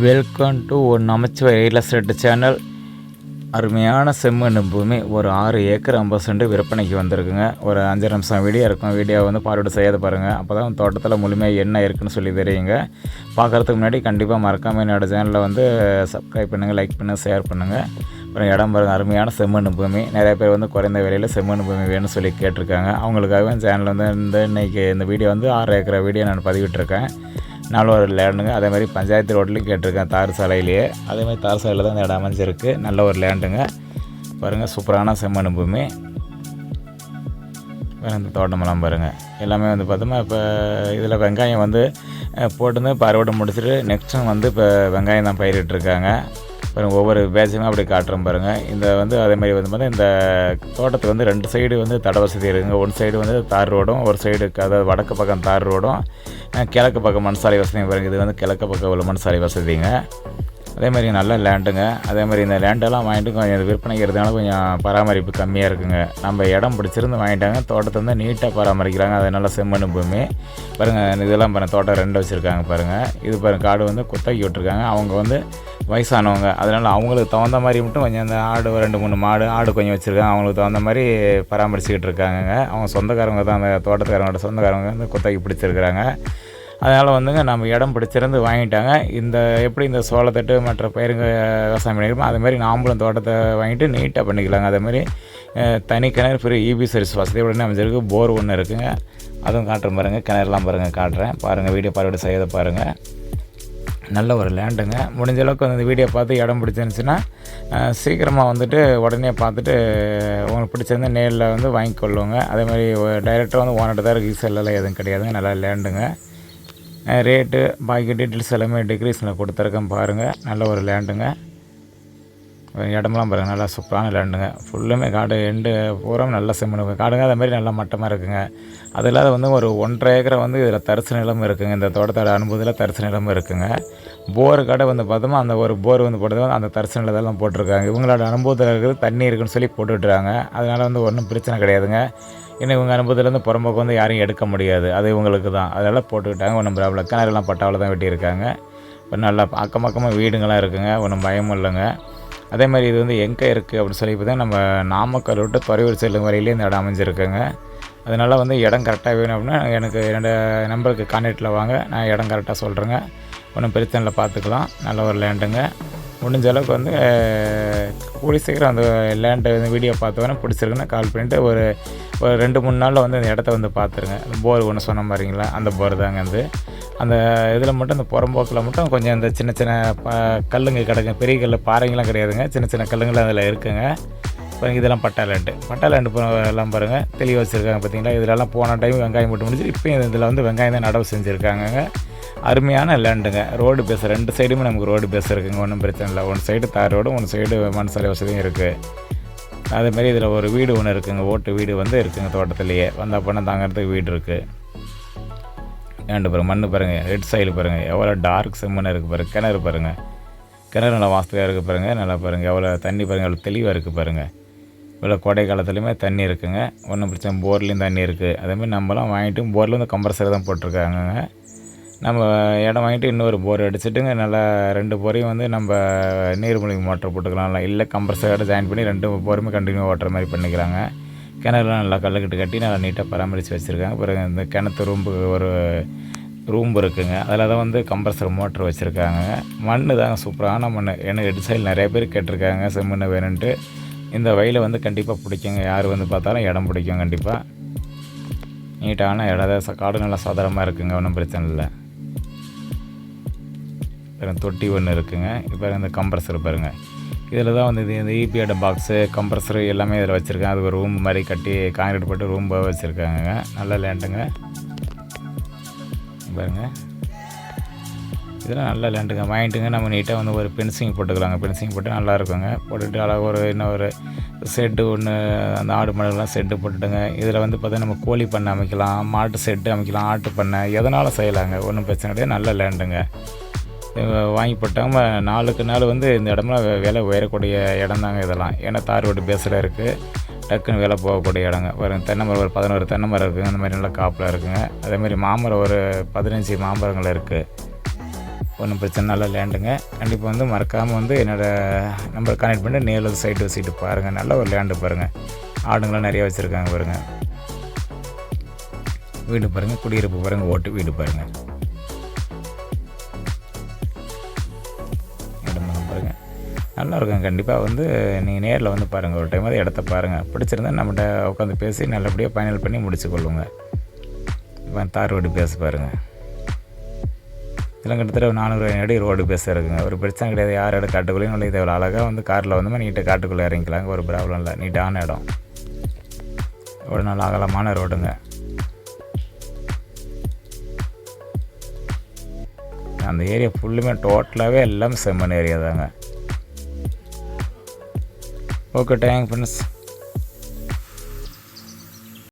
Welcome to ஒரு நமச்சிவாய் real estate channel அருமையான செம்மண் பூமி. ஒரு ஆறு ஏக்கர் ஐம்பது சென்ட் விற்பனைக்கு வந்திருக்குங்க. ஒரு அஞ்சு நிமிஷம் வீடியோ இருக்கும். வீடியோ வந்து பார்வையிட செய்யாத பாருங்கள் அப்போ தான் தோட்டத்தில் முழுமையாக என்ன இருக்குன்னு சொல்லி தெரியுங்க. பார்க்குறதுக்கு முன்னாடி கண்டிப்பாக மறக்காமல் என்னோடய சேனலில் வந்து சப்ஸ்கிரைப் பண்ணுங்கள் லைக் பண்ணுங்கள் ஷேர் பண்ணுங்கள் அப்புறம் இடம் பாருங்கள் அருமையான செம்மண் பூமி. நிறைய பேர் வந்து குறைந்த விலையில் செம்மண் பூமி வேணும்னு சொல்லி கேட்டிருக்காங்க. அவங்களுக்காகவே சேனல் வந்து இந்த இன்றைக்கி இந்த வீடியோ வந்து ஆறு ஏக்கரை வீடியோ நான் பதிவிட்டிருக்கேன். நல்ல ஒரு லேண்டுங்க. அதே மாதிரி பஞ்சாயத்து ரோட்லேயும் கேட்டிருக்கேன் தார் சாலையிலேயே. அதே மாதிரி தார் சாலையில் தான் இந்த இடம் அமைஞ்சிருக்கு. நல்ல ஒரு லேண்டுங்க. பாருங்கள் சூப்பரான செம்மண் பூமி பாருங்க இந்த தோட்டமெல்லாம் பாருங்கள் எல்லாமே வந்து பார்த்தோம்னா இப்போ இதில் வெங்காயம் வந்து அஹ், போட்டுருந்து இப்போ அறுவடை முடிச்சுட்டு நெக்ஸ்ட்டும் வந்து இப்போ வெங்காயம் தான் பயிரிட்டிருக்காங்க. பாருங்கள் ஒவ்வொரு பேட்சுமே அப்படி காட்டுறோம் பாருங்கள் இந்த வந்து அதே மாதிரி வந்து பார்த்தீங்கன்னா இந்த தோட்டத்துக்கு வந்து ரெண்டு சைடு வந்து தட வசதி இருக்குங்க. ஒன் சைடு வந்து தார் ரோடும் ஒரு சைடு அதாவது வடக்கு பக்கம் தார் ரோடும் கிழக்கு பக்கம் மண் சாலை வசதியும் பாருங்கள் இது வந்து கிழக்கு பக்கம் உள்ள மண் சாலை வசதிங்க. அதே மாதிரி நல்ல லேண்டுங்க அதே மாதிரி இந்த லேண்டெல்லாம் வாங்கிட்டு கொஞ்சம் விற்பனைக்கு இருக்கிறதுனால கொஞ்சம் பராமரிப்பு கம்மியாக இருக்குங்க. நம்ம இடம் பிடிச்சிருந்து வாங்கிட்டாங்க தோட்டத்தை வந்து நீட்டாக பராமரிக்கிறாங்க. அது நல்ல செம்மண் பூமி. பாருங்கள் இதெல்லாம் பாருங்கள் தோட்டம் ரெண்டு வச்சுருக்காங்க பாருங்கள் இது பாருங்கள் காடு வந்து குத்தகி விட்டுருக்காங்க. அவங்க வந்து வயசானவங்க. அதனால் அவங்களுக்கு தகுந்த மாதிரி மட்டும் கொஞ்சம் அந்த ஆடு ரெண்டு மூணு மாடு ஆடு கொஞ்சம் வச்சுருக்காங்க. அவங்களுக்கு தகுந்த மாதிரி பராமரிச்சுக்கிட்டு இருக்காங்கங்க. அவங்க சொந்தக்காரங்க தான் அந்த தோட்டத்துக்காரங்களோட சொந்தக்காரங்க வந்து குத்தகை பிடிச்சிருக்கிறாங்க. அதனால் வந்துங்க நம்ம இடம் பிடிச்சிருந்து வாங்கிட்டாங்க. இந்த எப்படி இந்த சோளத்தட்டு மற்ற பயிருங்க விவசாயம் பண்ணிக்கிறோமோ அதுமாரி மாதிரி தோட்டத்தை வாங்கிட்டு நீட்டாக பண்ணிக்கலாங்க. அதேமாரி தனி கிணறு பெரிய இபி சர்வீஸ் வசதி உடனே அமைஞ்சிருக்கு. போர் ஒன்று இருக்குங்க. அதுவும் காட்டுறேன் பாருங்கள் கிணறுலாம் பாருங்கள் காட்டுறேன். பாருங்கள் வீடியோ பார்வையிட செய்யதை பாருங்கள் நல்ல ஒரு லேண்டுங்க. முடிஞ்ச அளவுக்கு வந்து இந்த வீடியோ பார்த்து இடம் பிடிச்சிருந்துச்சுன்னா சீக்கிரமாக வந்துட்டு உடனே பார்த்துட்டு உங்களுக்கு பிடிச்சிருந்தா நேரில் வந்து வாங்கிக்கொள்ளுங்க. அதே மாதிரி டைரெக்டாக வந்து ஓனர்கிட்ட தான் இருக்குது செல்லலாம் எதுவும் கிடையாதுங்க. நல்லா லேண்டுங்க. ரேட்டு பாக்கி டீட்டெயில்ஸ் எல்லாமே டிக்ரீஸில் கொடுத்துருக்கேன் பாருங்கள் நல்ல ஒரு லேண்டுங்க இடமெல்லாம் பாருங்கள் நல்லா சூப்பரான லேண்டுங்க ஃபுல்லுமே காடு எண்டு பூரா நல்ல செம்மணு காடுங்க அதே மாதிரி நல்லா மட்டமாக இருக்குங்க. அது இல்லாத வந்து ஒரு ஒன்றரை ஏக்கரை வந்து இதில் தரிசு நிலம் இருக்குங்க. இந்த தோட்டத்தோட அனுபவத்தில் தரிசு நிலம் இருக்குங்க. போர் கடை வந்து பார்த்தோமா அந்த ஒரு போர் வந்து போட்டது அந்த தரிசு நிலத்தெல்லாம் போட்டிருக்காங்க. இவங்களோட அனுபவத்தில் இருக்கிறது தண்ணி இருக்குன்னு சொல்லி போட்டுட்றாங்க அதனால் வந்து ஒன்றும் பிரச்சனை கிடையாதுங்க. ஏன்னா இவங்க அனுபவத்துலேருந்து புறம்போக்கு வந்து யாரையும் எடுக்க முடியாது. அது இவங்களுக்கு தான். அதெல்லாம் போட்டுக்கிட்டாங்க. ஒன்றும் ப்ராப்ளம் கிணறுலாம் பட்டாவில் தான் வெட்டியிருக்காங்க. இப்போ நல்லா அக்கம் பக்கமாக வீடுங்களாம் இருக்குங்க. ஒன்றும் பயமும் இல்லைங்க. அதே மாதிரி இது வந்து எங்கே இருக்குது அப்படின்னு சொல்லி பார்த்தா நம்ம நாமக்கல் விட்டு துறையூர் செல்லும் வரையிலே இந்த இடம் அமைஞ்சிருக்குங்க. அதனால் வந்து இடம் கரெக்டாக வேணும் அப்படின்னா எனக்கு என்னோடய நம்பருக்கு கான்டாக்டில் வாங்க. நான் இடம் கரெக்டாக சொல்கிறேங்க ஒன்றும் பிரச்சனை இல்லை. பார்த்துக்கலாம். நல்ல ஒரு லேண்டுங்க முடிஞ்ச அளவுக்கு வந்து கூடி சீக்கிரம் அந்த லேண்டை வந்து வீடியோ பார்த்தவொன்னே பிடிச்சிருக்குன்னா கால் பண்ணிவிட்டு ஒரு ஒரு ரெண்டு மூணு நாளில் வந்து அந்த இடத்த வந்து பார்த்துருங்க. போர் ஒன்று சொன்ன மாதிரிங்களா? அந்த போர் தாங்க வந்து அந்த இதில் மட்டும் இந்த புறம்போக்கில் மட்டும் கொஞ்சம் அந்த சின்ன சின்ன ப கல்லுங்க கிடக்குங்க பெரிய கல் பாறைங்களாம் கிடையாதுங்க. சின்ன சின்ன கல்லுங்களாம் அதில் இருக்குங்க. பாருங்க இதெல்லாம் பட்டா லேண்டு பட்டா லேண்டு எல்லாம் பாருங்கள் தெளிவாக வச்சுருக்காங்க பார்த்தீங்களா இதிலலாம் போன டைம் வெங்காயம் போட்டு முடிஞ்சு இப்போ இதில் வந்து வெங்காயம் தான் நடவு செஞ்சுருக்காங்க அருமையான லேண்டுங்க ரோடு பேஸ் ரெண்டு சைடுமே நமக்கு ரோடு பேஸ் இருக்குங்க. ஒன்றும் பிரச்சனை இல்லை. ஒன் சைடு தார் ரோடும் ஒன் சைடு மண் சாலை வசதியும் இருக்குது அதேமாரி இதில் ஒரு வீடு ஒன்று இருக்குங்க. ஓட்டு வீடு வந்து இருக்குங்க தோட்டத்துலேயே. வந்தால் பண்ண தாங்கிறதுக்கு வீடு இருக்குது ஏண்டு பாருங்க மண் பாருங்கள் ரெட் சைடு பாருங்கள் எவ்வளோ டார்க் செம்மண்ணு இருக்குது பாருங்கள் கிணறு பாருங்கள் கிணறு நல்லா வாஸ்துவாக இருக்குது பாருங்கள் நல்லா பாருங்கள் எவ்வளோ தண்ணி பாருங்கள் எவ்வளோ தெளிவாக இருக்குது பாருங்கள் இவ்வளோ கோடை காலத்துலையுமே தண்ணி இருக்குங்க. ஒன்றும் பிரச்சனை போர்லேயும் தண்ணி இருக்குது அதேமாதிரி நம்மலாம் வாங்கிட்டு போரில் வந்து கம்ப்ரஸர் தான் போட்டிருக்காங்கங்க. நம்ம இடம் வாங்கிட்டு இன்னொரு போர் அடிச்சுட்டுங்க. நல்லா ரெண்டு போரையும் வந்து நம்ம நீர்மூழ்கி மோட்டர் போட்டுக்கலாம்ல. இல்லை கம்ப்ரஸரோட ஜாயின் பண்ணி ரெண்டு போருமே கண்டினியூ ஓட்டுற மாதிரி பண்ணிக்கிறாங்க. கிணறுலாம் நல்லா கல்லுக்கட்டு கட்டி நல்லா நீட்டாக பராமரித்து வச்சுருக்காங்க. பிறகு இந்த கிணத்து ரூம்பு ஒரு ரூம் இருக்குங்க. அதில் தான் வந்து கம்ப்ரஸர் மோட்டர் வச்சுருக்காங்க. மண் தாங்க சூப்பரான மண் எனக்கு ஹெட் சைடில் நிறைய பேர் கேட்டிருக்காங்க செம்மண்ணு வேணுன்ட்டு. இந்த வயலில் வந்து கண்டிப்பாக பிடிக்குங்க. யார் வந்து பார்த்தாலும் இடம் பிடிக்கும் கண்டிப்பாக நீட்டான இடம். காடு நல்லா சாதாரணமாக இருக்குங்க. ஒன்றும் பிரச்சனை இல்லை. பாருங்க தொட்டி ஒன்று இருக்குங்க. இப்போ இந்த கம்ப்ரஸர் பாருங்கள் இதில் தான் வந்து இது இந்த ஈபியோட பாக்ஸு கம்ப்ரஸரு எல்லாமே இதில் வச்சுருக்கேன் அது ஒரு ரூம் மாதிரி கட்டி காங்கிரீட் போட்டு ரூம்பாக வச்சுருக்காங்க நல்ல லேண்டுங்க பாருங்க. இதெல்லாம் நல்ல லேண்டுங்க வாங்கிட்டுங்க நம்ம நீட்டாக வந்து ஒரு பென்சிங் போட்டுக்கலாங்க. பென்சிங் போட்டு நல்லா இருக்குங்க. போட்டுட்டு அழகாக ஒரு இன்னும் ஒரு செட்டு ஒன்று அந்த ஆடு மாடுலாம் செட்டு போட்டுட்டுங்க. இதில் வந்து பார்த்தா நம்ம கோழி பண்ணை அமைக்கலாம் மாட்டு செட்டு அமைக்கலாம் ஆட்டு பண்ணை. எதனால் செய்யலாங்க? ஒன்றும் பிரச்சனை கிடையாது. நல்ல லேண்டுங்க வாங்கி போட்டாங்க நாளுக்கு நாள் வந்து இந்த இடம்லாம் விலை உயரக்கூடிய இடம் தாங்க இதெல்லாம். ஏன்னா தார் ரோடு பேஸில் இருக்குது டக்குன்னு விலை போகக்கூடிய இடங்க. ஒரு தென்னை மரம் ஒரு பதினோரு தென்னை மரம் இருக்குங்க. அந்த மாதிரி நல்லா காப்பில் இருக்குங்க. அதேமாதிரி மாமரம் ஒரு பதினஞ்சு மாமரங்கள் இருக்குது ஒன்றும் பிரச்சனை நல்லா லேண்டுங்க கண்டிப்பாக வந்து மறக்காமல் வந்து என்னோடய நம்பர் கனெக்ட் பண்ணி நேரில் சைட்டு வச்சுட்டு பாருங்கள் நல்ல ஒரு லேண்டு பாருங்கள் ஆடுங்களாம் நிறைய வச்சுருக்காங்க பாருங்கள் வீடு பாருங்கள் குடியிருப்பு பாருங்கள் ஓட்டு வீடு பாருங்கள் நல்லா இருக்கும் கண்டிப்பாக வந்து நீங்கள் நேரில் வந்து பாருங்கள் ஒரு டைம் அது இடத்த பாருங்கள் பிடிச்சிருந்தா நம்மகிட்ட உட்காந்து பேசி நல்லபடியாக ஃபைனல் பண்ணி முடிச்சுக்கொள்ளுங்க இப்போ தார் ரோடு பேச பாருங்கள் இதெல்லாம் கிட்டத்தட்ட ஒரு நானூறு அடி ரோடு பேச இருக்குங்க. ஒரு பிரச்சனை கிடையாது. யார் இடம் காட்டுக்குள்ளேயும் இல்லை இதை அழகாக வந்து காரில் வந்து நீட்டாக காட்டுக்குள்ளே இறங்கிக்கலாங்க. ஒரு ப்ராப்ளம் இல்லை. நீட்டான இடம். ஒரு நல்ல அகலமான ரோடுங்க. அந்த ஏரியா ஃபுல்லுமே டோட்டலாகவே எல்லாமே செம்மண் ஏரியா தாங்க. Okay thank friends